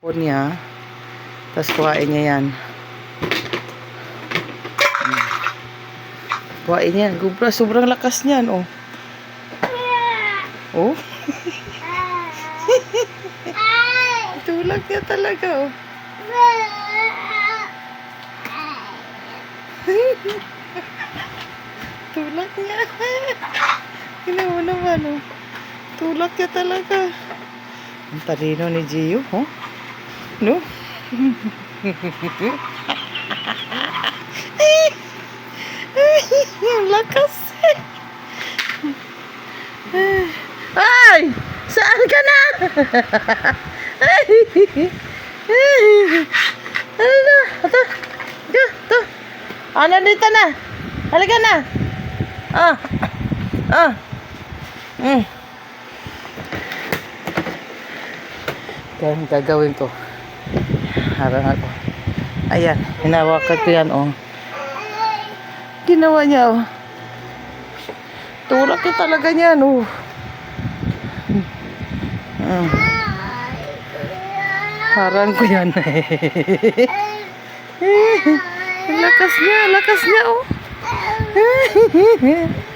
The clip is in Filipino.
po niya. Tapos kuhain niya yan. Mm. Kuhain niya. Gubra, sobrang lakas niyan, oh. Oh. Tulak niya talaga, oh. Tulak niya. Mo naman, oh. Tulak niya talaga. Ang talino ni Gio, oh. No? Ang lakas. Ay! Saan ka na? Ano? Ito. Ito. Ito. Ah, nandito na. Halika na. Ah. Ah. Mm. Kaya gagawin ko. Harang ako. Ayan. Hinawakan ko yan, oh. Ginawa niya, oh. Tulak niya talaga niyan, oh. Mm. Harang ko yan. Ang lakas niya, lakas niya, oh.